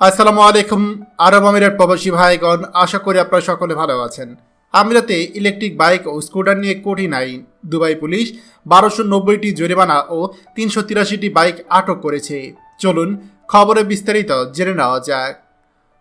আসসালামু আলাইকুম, আরব আমিরাত প্রবাসী ভাইগণ, আশা করি আপনারা সকলে ভালো আছেন। আমিরাতে ইলেকট্রিক বাইক ও স্কুটার নিয়ে কঠিন আইন দুবাই পুলিশ বারোশো নব্বইটি জরিমানা ও তিনশো তিরাশিটি বাইক আটক করেছে। চলুন খবরে বিস্তারিত জেনে নেওয়া যাক।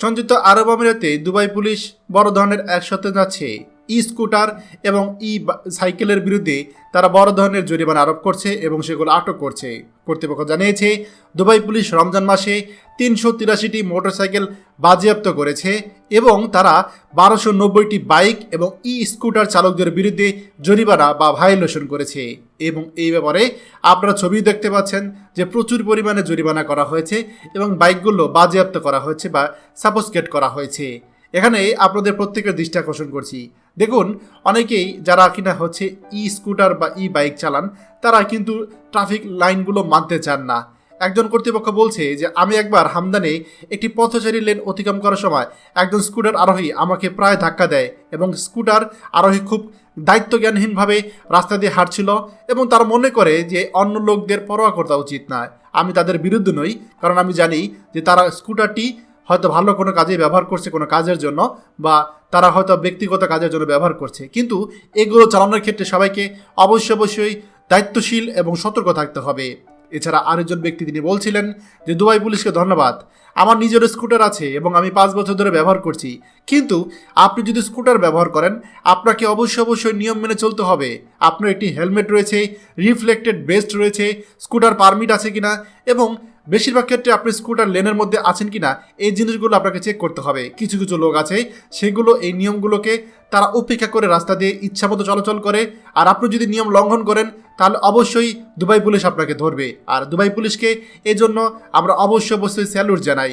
সংযুক্ত আরব আমিরাতে দুবাই পুলিশ বড় ধরনের এক একসাথে যাচ্ছে ই স্কুটার এবং ই সাইকেলের বিরুদ্ধে তারা বড় ধরনের জরিমানা আরোপ করছে এবং সেগুলো আটক করছে। কর্তৃপক্ষ জানিয়েছে, দুবাই পুলিশ রমজান মাসে তিনশো তিরাশিটি মোটরসাইকেল বাজেয়াপ্ত করেছে এবং তারা বারোশো নব্বইটি বাইক এবং ই স্কুটার চালকদের বিরুদ্ধে জরিমানা বা ভায়োলেশন করেছে। এবং এই ব্যাপারে আপনারা ছবি দেখতে পাচ্ছেন যে প্রচুর পরিমাণে জরিমানা করা হয়েছে এবং বাইকগুলো বাজেয়াপ্ত করা হয়েছে বা সাপোস্কেট করা হয়েছে। এখানে আপনাদের প্রত্যেকের দৃষ্টি আকর্ষণ করছি। দেখুন, অনেকেই যারা কিনা হচ্ছে ই স্কুটার বা ই বাইক চালান, তারা কিন্তু ট্রাফিক লাইনগুলো মানতে চান না। একজন কর্তৃপক্ষ বলছে যে, আমি একবার হামদানে একটি পথচারী লেন অতিক্রম করার সময় একজন স্কুটার আরোহী আমাকে প্রায় ধাক্কা দেয় এবং স্কুটার আরোহী খুব দায়িত্বজ্ঞানহীনভাবে রাস্তা দিয়ে হাঁটছিল এবং তারা মনে করে যে, অন্য লোকদের পরোয়া করা উচিত নয়। আমি তাদের বিরুদ্ধে নই, কারণ আমি জানি যে, তারা স্কুটারটি হয়তো ভালো কোনো কাজে ব্যবহার করছে কোনো কাজের জন্য বা তারা হয়তো ব্যক্তিগত কাজের জন্য ব্যবহার করছে। কিন্তু এগুলো চালানোর ক্ষেত্রে সবাইকে অবশ্যই অবশ্যই দায়িত্বশীল এবং সতর্ক থাকতে হবে। এছাড়া আরেকজন ব্যক্তি তিনি বলছিলেন যে, দুবাই পুলিশকে ধন্যবাদ। আমার নিজের স্কুটার আছে এবং আমি পাঁচ বছর ধরে ব্যবহার করছি। কিন্তু আপনি যদি স্কুটার ব্যবহার করেন, আপনাকে অবশ্যই অবশ্যই নিয়ম মেনে চলতে হবে। আপনার একটি হেলমেট রয়েছে, রিফ্লেক্টেড বেস্ট রয়েছে, স্কুটার পারমিট আছে কিনা এবং বেশিরভাগ ক্ষেত্রে আপনি স্কুটার লেনের মধ্যে আছেন কিনা, এই জিনিসগুলো আপনাকে চেক করতে হবে। কিছু কিছু লোক আছে, সেগুলো এই নিয়মগুলোকে তারা উপেক্ষা করে রাস্তা দিয়ে ইচ্ছামতো চলাচল করে। আর আপনি যদি নিয়ম লঙ্ঘন করেন, তাহলে অবশ্যই দুবাই পুলিশ আপনাকে ধরবে। আর দুবাই পুলিশকে এজন্য আমরা অবশ্যই অবশ্যই স্যালুট জানাই।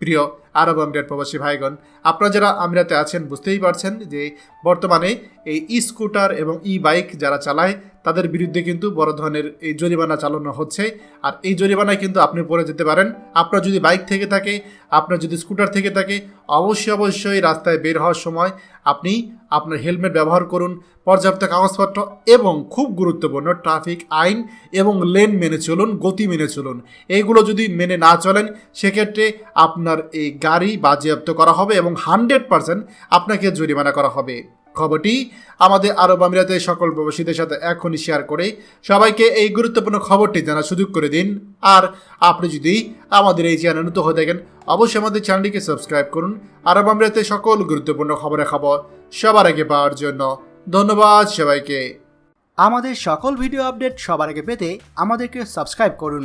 প্রিয় আরব আমিরাত প্রবাসী ভাইগণ, আপনারা যারা আমিরাতে আছেন বুঝতেই পারছেন যে বর্তমানে এই ই স্কুটার এবং ই বাইক যারা চালায়, তাদের বিরুদ্ধে কিন্তু বড় ধরনের এই জরিমানা চালানো হচ্ছে। আর এই জরিমানায় কিন্তু আপনি পড়ে যেতে পারেন। আপনার যদি বাইক থেকে থাকে, আপনার যদি স্কুটার থেকে থাকে, অবশ্যই অবশ্যই রাস্তায় বের হওয়ার সময় আপনি আপনার হেলমেট ব্যবহার করুন। পর্যাপ্ত কাগজপত্র এবং খুব গুরুত্বপূর্ণ ট্রাফিক আইন এবং লেন মেনে চলুন, গতি মেনে চলুন। এইগুলো যদি মেনে না চলেন, সেক্ষেত্রে আপনার এই গাড়ি বাজেয়াপ্ত করা হবে এবং হান্ড্রেড পার্সেন্ট আপনাকে জরিমানা করা হবে। খবরটি আমাদের আরব আমিরাতের সকল প্রবাসীদের সাথে এখনই শেয়ার করে সবাইকে এই গুরুত্বপূর্ণ খবরটি জানার সুযোগ করে দিন। আর আপনি যদি আমাদের এই চ্যানেল নতুন হয়ে থাকেন, অবশ্যই আমাদের চ্যানেলটিকে সাবস্ক্রাইব করুন। আরব আমিরাতের সকল গুরুত্বপূর্ণ খবরের খবর সবার আগে পাওয়ার জন্য ধন্যবাদ সবাইকে। আমাদের সকল ভিডিও আপডেট সবার আগে পেতে আমাদেরকে সাবস্ক্রাইব করুন।